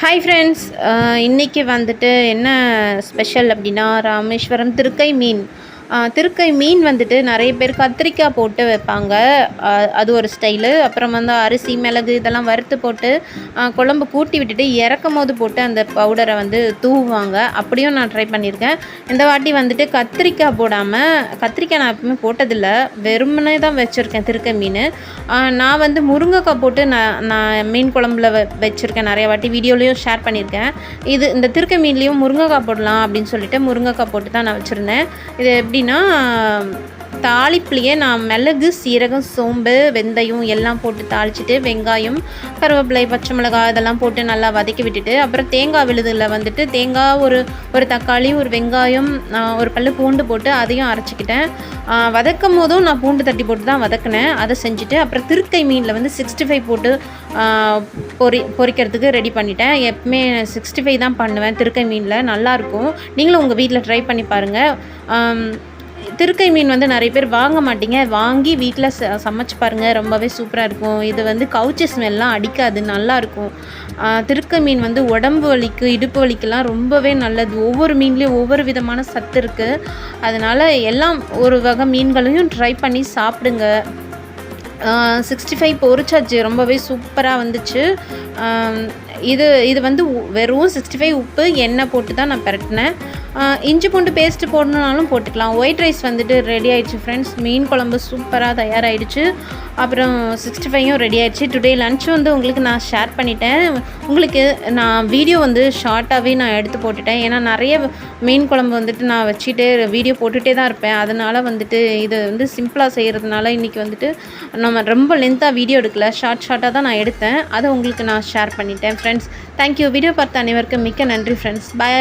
Hi friends இன்றைக்கி வந்துட்டு என்ன ஸ்பெஷல் அப்படின்னா ராமேஸ்வரம் திருக்கை மீன். திருக்கை மீன் வந்துட்டு நிறைய பேர் கத்திரிக்காய் போட்டு வைப்பாங்க. அது ஒரு ஸ்டைலு. அப்புறம் வந்து அரிசி மிளகு இதெல்லாம் வறுத்து போட்டு குழம்பு கூட்டி விட்டுட்டு இறக்கும் போது போட்டு அந்த பவுடரை வந்து தூவுவாங்க. அப்படியும் நான் ட்ரை பண்ணியிருக்கேன். இந்த வாட்டி வந்துட்டு கத்திரிக்காய் போடாமல் கத்திரிக்காய் நான் எப்பவுமே போட்டதில்லை. வெறுமனே தான் வச்சுருக்கேன் திருக்கை மீன். நான் வந்து முருங்கைக்காய் போட்டு நான் நான் மீன் குழம்புல வ வச்சுருக்கேன். நிறைய வாட்டி வீடியோலையும் ஷேர் பண்ணியிருக்கேன். இது இந்த திருக்கை மீன்லேயும் முருங்கைக்காய் போடலாம் அப்படின்னு சொல்லிட்டு முருங்கைக்காய் போட்டு தான் நான் வச்சுருந்தேன். இது எப்படி எப்படின்னா தாளிப்புலையே நான் மிளகு சீரகம் சோம்பு வெந்தயம் எல்லாம் போட்டு தாளிச்சிட்டு வெங்காயம் கருவேப்பிலை பச்சை மிளகாய் இதெல்லாம் போட்டு நல்லா வதக்கி விட்டுட்டு அப்புறம் தேங்காய் விழுதில் வந்துட்டு தேங்காய் ஒரு ஒரு தக்காளி ஒரு வெங்காயம் ஒரு பல்லு பூண்டு போட்டு அதையும் அரைச்சிக்கிட்டேன். வதக்கும் போதும் நான் பூண்டு தட்டி போட்டு தான் வதக்கினேன். அதை செஞ்சுட்டு அப்புறம் திருக்கை மீனில் வந்து சிக்ஸ்டி ஃபைவ் போட்டு பொறி பொரி பொரிக்கிறதுக்கு ரெடி பண்ணிட்டேன். எப்பவுமே சிக்ஸ்டி ஃபைவ் தான் பண்ணுவேன் திருக்கை மீனில். நல்லாயிருக்கும் நீங்களும் உங்கள் வீட்டில் ட்ரை பண்ணி பாருங்கள் திருக்கை மீன் வந்து நிறைய பேர் வாங்க மாட்டீங்க. வாங்கி வீட்டில் ச சமைச்சு பாருங்கள் ரொம்பவே சூப்பராக இருக்கும். இது வந்து கவுச்சி ஸ்மெல்லாம் அடிக்காது. நல்லாயிருக்கும் திருக்கை மீன் வந்து உடம்பு வலிக்கு இடுப்பு வலிக்கெல்லாம் ரொம்பவே நல்லது. ஒவ்வொரு மீன்லேயும் ஒவ்வொரு விதமான சத்து இருக்குது அதனால் எல்லாம் ஒரு வகை மீன்களையும் ட்ரை பண்ணி சாப்பிடுங்க. சிக்ஸ்டி ஃபைவ் பொரிச்சாச்சு ரொம்பவே சூப்பராக வந்துச்சு. இது இது வந்து வெறும் சிக்ஸ்டி ஃபைவ் உப்பு எண்ணெய் போட்டு தான் நான் பரட்டினேன். இஞ்சி பூண்டு பேஸ்ட்டு போடணுனாலும் போட்டுக்கலாம். ஒயிட் ரைஸ் வந்துட்டு ரெடி ஆயிடுச்சு ஃப்ரெண்ட்ஸ் மீன் குழம்பு சூப்பராக தயாராகிடுச்சு அப்புறம் சிக்ஸ்டி ஃபைவும் ரெடி ஆயிடுச்சு. டுடே லன்ச் வந்து உங்களுக்கு நான் ஷேர் பண்ணிட்டேன். உங்களுக்கு நான் வீடியோ வந்து ஷார்ட்டாகவே நான் எடுத்து போட்டுட்டேன். ஏன்னா நிறைய மீன் குழம்பு வந்துட்டு நான் வச்சுட்டு வீடியோ போட்டுகிட்டே தான் இருப்பேன். அதனால் வந்துட்டு இது வந்து சிம்பிளாக செய்கிறதுனால இன்றைக்கி வந்துட்டு நம்ம ரொம்ப லென்த்தாக வீடியோ எடுக்கல. ஷார்ட் ஷார்ட்டாக தான் நான் எடுத்தேன். அதை உங்களுக்கு நான் ஷேர் பண்ணிட்டேன் ஃப்ரெண்ட்ஸ் தேங்க்யூ வீடியோ பார்த்த அனைவருக்கும் மிக்க நன்றி ஃப்ரெண்ட்ஸ் பை